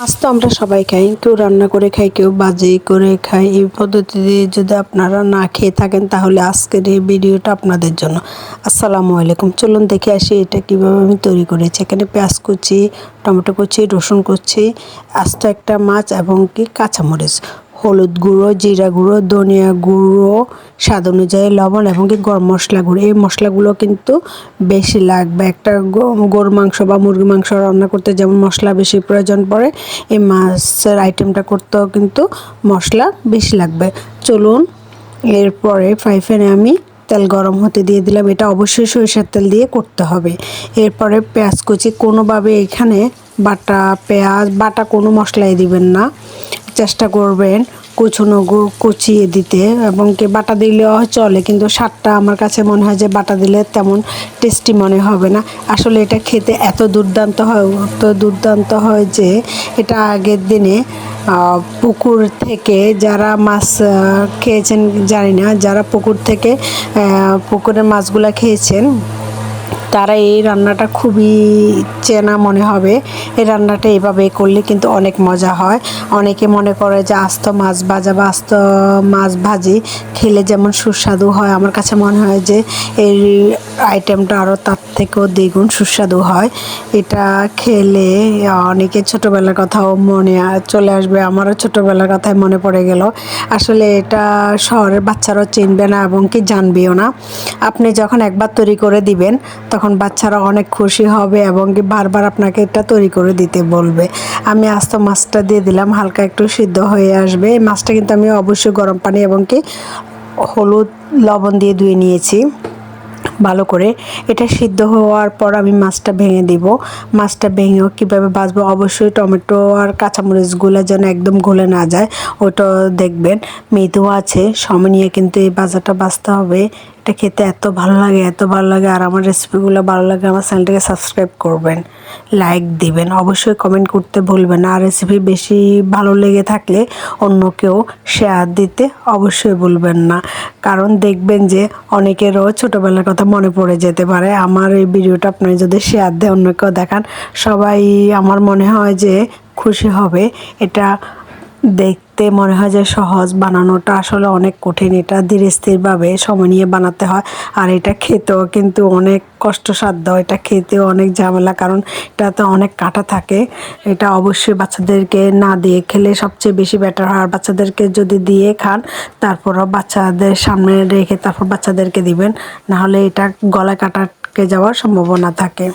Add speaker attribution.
Speaker 1: মাছ তো আমরা সবাই খাই, কেউ রান্না করে খাই কেউ বাজে করে খাই এই পদ্ধতিতে যদি আপনারা না খেয়ে থাকেন, তাহলে আজকের এই ভিডিওটা আপনাদের জন্য। আসসালামু আলাইকুম। চলুন দেখে আসি এটা কীভাবে আমি তৈরি করেছি। এখানে পেঁয়াজ কুচি, টমেটো কুচি, রসুন কুচি, আস্ত একটা মাছ এবং কি কাঁচামরিচ। হলুদ গুঁড়ো, জিরা গুঁড়ো, ধনিয়া গুঁড়ো, স্বাদ অনুযায়ী লবণ এবং কি গরম মশলা গুঁড়ো। এই মশলাগুলো কিন্তু বেশি লাগবে। একটা গরু মাংস বা মুরগি মাংস রান্না করতে যেমন মশলা বেশি প্রয়োজন পড়ে, এই মাছের আইটেমটা করতেও কিন্তু মশলা বেশি লাগবে। চলুন, এরপরে ফ্রাই প্যানে আমি তেল গরম হতে দিয়ে দিলাম। এটা অবশ্যই সরিষার তেল দিয়ে করতে হবে। এরপরে পেঁয়াজ কুচি, কোনোভাবে এখানে বাটা, পেঁয়াজ, বাটা কোনো মশলাই দিবেন না। চেষ্টা করবেন কুচনো কুচিয়ে দিতে এবং কি বাটা দিলেও চলে, কিন্তু স্বাদটা আমার কাছে মনে হয় যে বাটা দিলে তেমন টেস্টি মনে হবে না। আসলে এটা খেতে এত দুর্দান্ত হয়, এত দুর্দান্ত হয় যে এটা আগের দিনে পুকুর থেকে যারা মাছ খেয়েছেন, জানি না, যারা পুকুর থেকে পুকুরের মাছগুলো খেয়েছেন তারা এই রান্নাটা খুবই চেনা মনে হবে। এই রান্নাটা এভাবে করলে কিন্তু অনেক মজা হয়। অনেকে মনে করে যে আস্ত মাছ ভাজা বা আস্ত মাছ ভাজি খেলে যেমন সুস্বাদু হয়। আমার কাছে মনে হয় যে এই আইটেমটা আরও তার থেকেও দ্বিগুণ সুস্বাদু হয়। এটা খেলে অনেকে ছোটোবেলার কথাও মনে চলে আসবে। আমারও ছোটোবেলার কথাই মনে পড়ে গেল। আসলে এটা শহরের বাচ্চারাও চিনবে না এবং কি জানবেও না। আপনি যখন একবার তৈরি করে দিবেন, তখন বাচ্চারা অনেক খুশি হবে এবং কি বারবার আপনাকে এটা তৈরি করে দিতে বলবে। আমি আস্ত মাছটা দিয়ে দিলাম, হালকা একটু সিদ্ধ হয়ে আসবে। এই মাছটা কিন্তু আমি অবশ্যই গরম পানি এবং কি হলুদ, লবণ দিয়ে ধুয়ে নিয়েছি। ভালো করে এটা সিদ্ধ হওয়ার পর আমি মাছটা ভেঙে দিব। মাছটা ভেঙেও কীভাবে বাঁচবো? অবশ্যই টমেটো আর কাঁচামরিচগুলো যেন একদম গলে না যায়, ওটা দেখবেন। মৃদু আছে, সময় নিয়ে কিন্তু এই বাজারটা বাঁচতে হবে। এটা খেতে এত ভালো লাগে, এত ভালো লাগে। আর আমার রেসিপিগুলো ভালো লাগে আমার চ্যানেলটাকে সাবস্ক্রাইব করবেন লাইক দিবেন। অবশ্যই কমেন্ট করতে ভুলবেন আর রেসিপি বেশি ভালো লেগে থাকলে অন্য কেউ শেয়ার দিতে অবশ্যই ভুলবেন না। কারণ দেখবেন যে অনেকেরও ছোটোবেলার কথা মনে পড়ে যেতে পারে। আমার এই ভিডিওটা আপনি যদি শেয়ার দেয় অন্য কেউ দেখান। সবাই আমার মনে হয় যে খুশি হবে। এটা দেখতে মনে হয় যে সহজ বানানোটা আসলে অনেক কঠিন। এটা ধীরে স্থিরভাবে সময় নিয়ে বানাতে হয়, আর এটা খেতেও কিন্তু অনেক কষ্টসাধ্য। এটা খেতেও অনেক ঝামেলা, কারণ এটাতে অনেক কাটা থাকে। এটা অবশ্যই বাচ্চাদেরকে না দিয়ে খেলে সবচেয়ে বেশি বেটার হয়। আর বাচ্চাদেরকে যদি দিয়ে খান, তারপরও বাচ্চাদের সামনে রেখে তারপর বাচ্চাদেরকে দিবেন, নাহলে এটা গলায় কাটাকে যাওয়ার সম্ভাবনা থাকে।